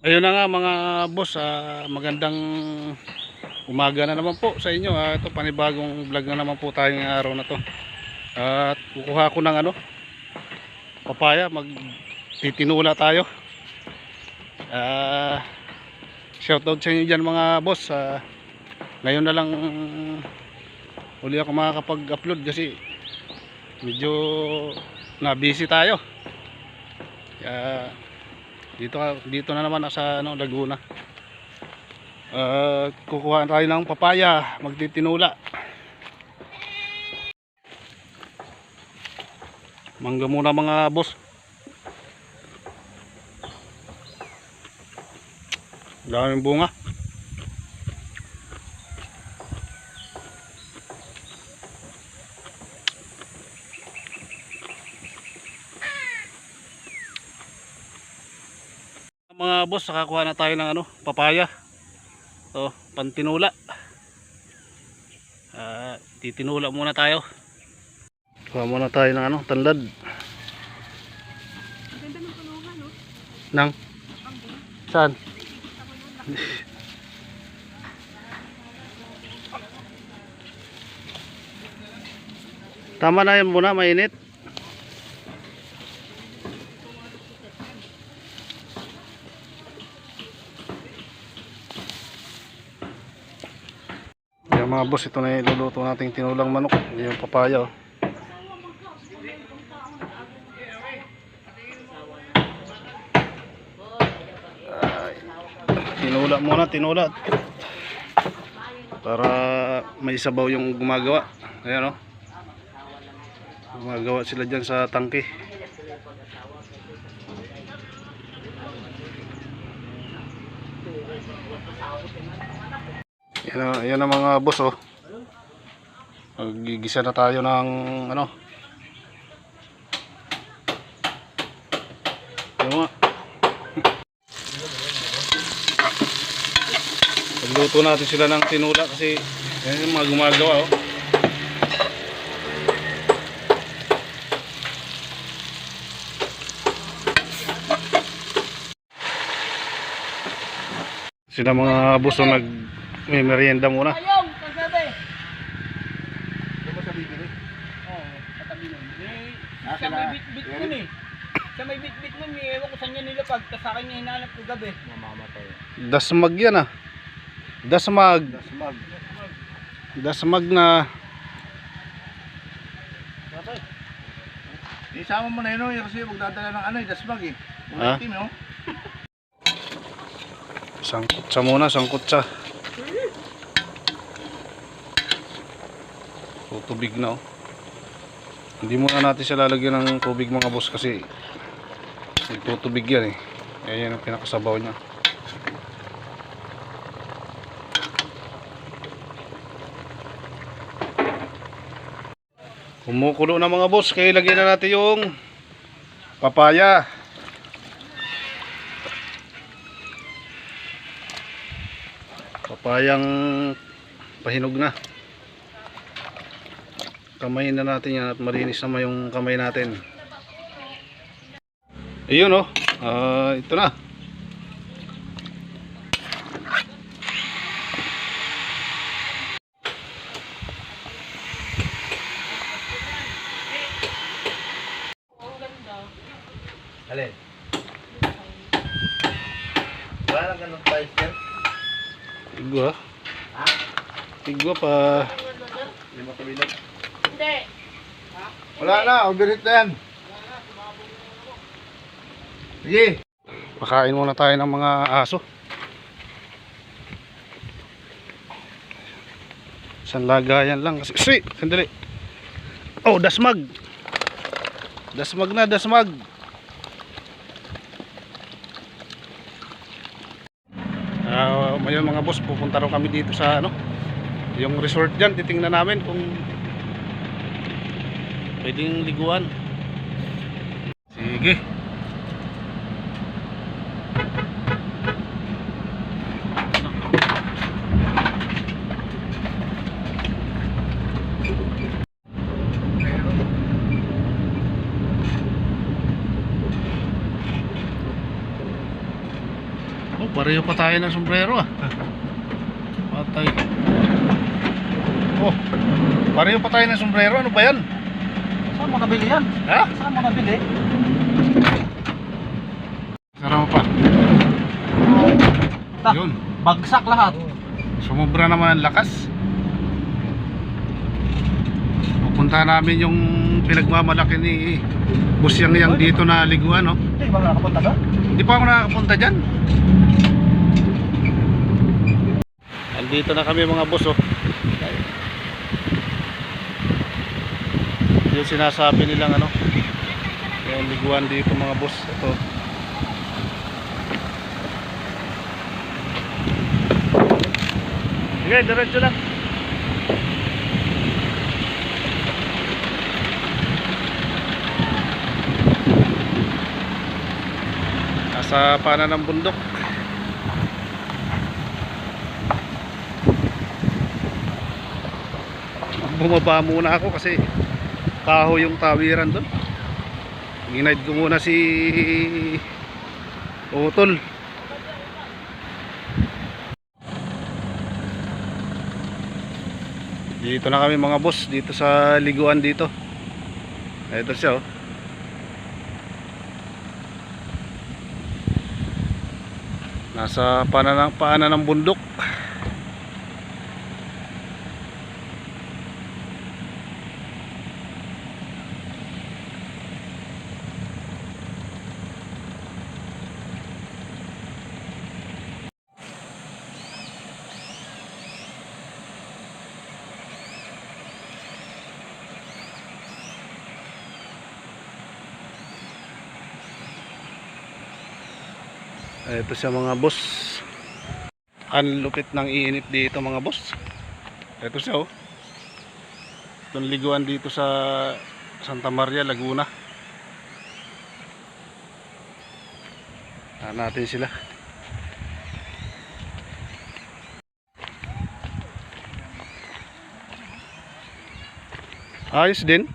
Ayun na nga mga boss, ah, magandang umaga na naman po sa inyo. Ah, ito panibagong vlog na naman po tayo ngayong araw na to. At kukuha ko ng ano, papaya, magtitinula tayo. Ah, shoutout sa inyo dyan mga boss. Ah, ngayon na lang uli ako makakapag-upload kasi medyo na busy tayo. Kaya dito dito na naman sa ano Laguna. Uh, kukuha tayo ng papaya, magtitinula. Mangga muna mga boss. Daming bunga. Mga boss, nakakuha na tayo ng ano, papaya. So, pantinula. Ah, titinula muna tayo. Kuha muna tayo ng ano, tanlad. Ganda ng no? Nang Saan? Tama na yan muna, mainit. Mga boss, ito na iluluto nating tinulang manok. Yung papaya. Oh. Ay, tinula muna, tinula. Para may sabaw yung gumagawa. Ayan o. Gumagawa sila dyan sa tangke. Yan yan ang mga boss oh. Magigisa na tayo ng ano. Yung mga Pagluto natin sila ng tinula kasi yan yung mga gumagawa oh. Sila mga buso nag may merienda muna. Ayong, kagabi. Ano ba sa bibili? Oo, katabi nun. Eh, Ah, siya may bit-bit nun eh. Siya may bit-bit nun eh. Ewan ko saan niya nilapag. Tapos sa akin niya hinahanap ko gabi. Mamamatay. Dasmag yan ah. Dasmag. Dasmag. Dasmag na Isama mo na yun, oh, kasi magdadala ng ano, eh, dasmag eh. Ulay team, no? sangkot sa muna, sangkot sa. So, tubig na oh. Hindi muna natin siya lalagyan ng tubig mga boss kasi nagtutubig yan eh. Kaya yan ang pinakasabaw niya. Kumukulo na mga boss, kaya lagyan na natin yung papaya. Papayang pahinog na. Kamayin na natin yan at malinis naman yung kamay natin. Ayun oh, Ah, ito na. Alin? Wala lang ganun price yan. Tigwa. Ha? Tigwa pa. Mo kabilang. Hindi. Wala na, orderit na yan. Sige. Pakain muna tayo ng mga aso. Isang lagayan lang. Kasi, Sweet! Sandali. Oh, dasmag. Dasmag na, dasmag. Ah, may Ayun mga boss, pupunta raw kami dito sa ano, yung resort dyan. Titingnan namin kung pwedeng liguan. Sige. Oh, pareho pa tayo ng sombrero ah. Patay. Oh, pareho pa tayo ng sombrero. Ano ba yan? Saan mo nabili yan? Ha? Saan mo nabili? Sarama pa. Ta, Yun. bagsak lahat. Sumubra naman ang lakas. Pupunta namin yung pinagmamalaki ni Busyang yang dito na liguan, no? Hindi ba nakapunta ka? Hindi pa ako nakakapunta dyan. Andito na kami mga boss, oh. Yung sinasabi nilang ano, yung liguan dito mga boss. Ito. Sige, diretso lang. Nasa pana ng bundok. Bumaba muna ako kasi kaho yung tawiran doon. Ginaid ko muna si Utol. Dito na kami mga boss, dito sa liguan dito. Ito siya oh. Nasa paanan ng, paanan ng bundok. Ito siya mga boss. Ang lupit ng iinit dito mga boss. Ito siya oh. Itong liguan dito sa Santa Maria, Laguna. Ah, natin sila. Ayos din.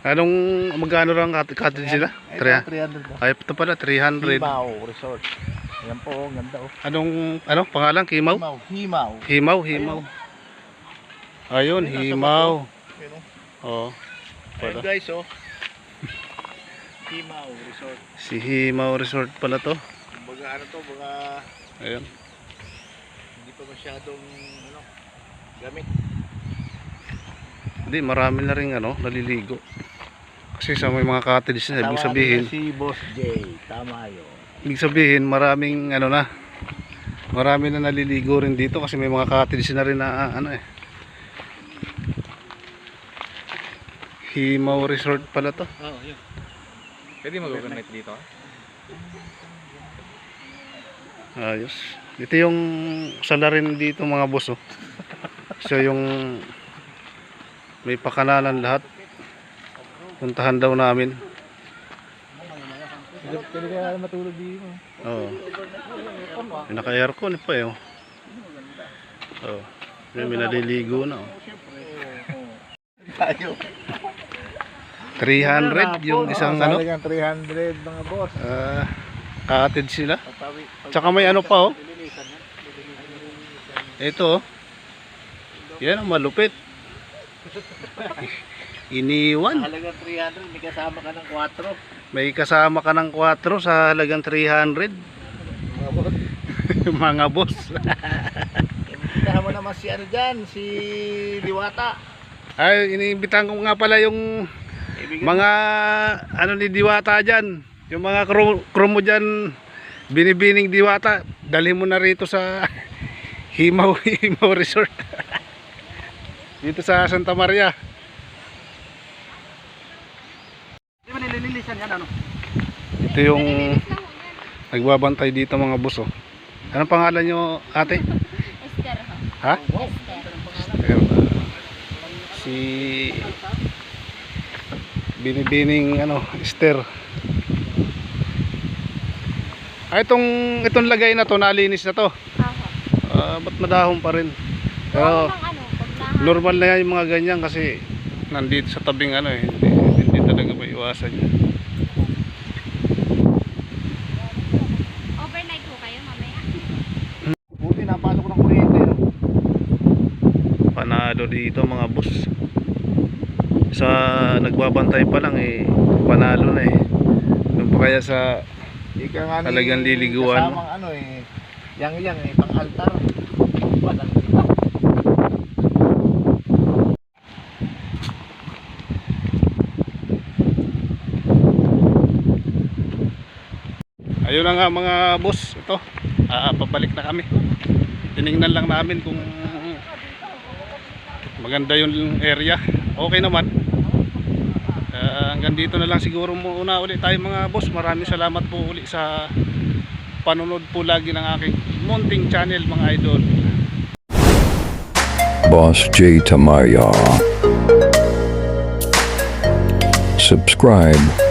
Anong magkano lang cottage? Tre- 300 Ay, ito pala 300. Himaw Resort. Ayan po, oh, ganda oh. Anong ano pangalan? Kimaw? Himaw. Himaw. Himaw, himaw. Ayun, himaw. Ayun, Oh. Ayun Pala. guys oh. Himaw Resort. Si Himaw Resort pala to. Kumbaga ano to, baga Ayun. hindi pa masyadong ano, gamit. Hindi, marami na rin ano, naliligo. Kasi sa may mga cottage na, ibig sabihin, si Boss J. Tama yun. ibig sabihin maraming ano na, marami na naliligo rin dito kasi may mga cottage na rin na ah, ano eh. Himaw Resort pala to. Oo, yun. Pwede mag-overnight dito? Ayos. Ito yung salarin dito mga boss oh. So yung may pakananan lahat. Puntahan daw namin. Pwede kaya matulog dito. Oo. May naka-aircon pa eh. Oh. Oh. May, naliligo na oh. Tayo. 300 yung isang ano. Talagang 300 mga boss. ah, cottage sila. Tsaka may ano pa oh. Ito oh. Yan ang malupit. Iniwan. Halagang 300, may kasama ka ng 4. May kasama ka ng 4 sa halagang 300. Mga boss. Mga boss. Imbitahan mo naman si ano dyan, si Diwata. Ay, iniimbitahan ko nga pala yung mga ano ni Diwata dyan. Yung mga crew, crew mo dyan, binibining Diwata. Dalhin mo na rito sa Himaw, Himaw Resort. dito sa Santa Maria. Yan ano? Ito yung nagbabantay dito mga boss oh. Anong pangalan nyo ate? Esther ho. Ha? Esther. Ayan, ah, si binibining ano, Esther. Ah, itong itong lagay na to, nalinis na to. Aha. Ah, ba't madahon pa rin? Pero ng ano, normal na yan yung mga ganyan kasi nandito sa tabing ano eh. Hindi, hindi talaga maiwasan yan. Dito mga boss. Sa nagbabantay pa lang eh, panalo na eh. Doon pa kaya sa nga Talagang liliguan. Kasamang ano eh. Yang yang eh, pang altar. Walang Ayun na nga mga boss, ito. Ah, pabalik na kami. Tiningnan lang namin kung maganda yung area. Okay naman. Ah, hanggang dito na lang siguro muna ulit tayo mga boss. Maraming salamat po uli sa panonood po lagi ng aking munting channel mga idol. Boss J. Tamaya. Subscribe.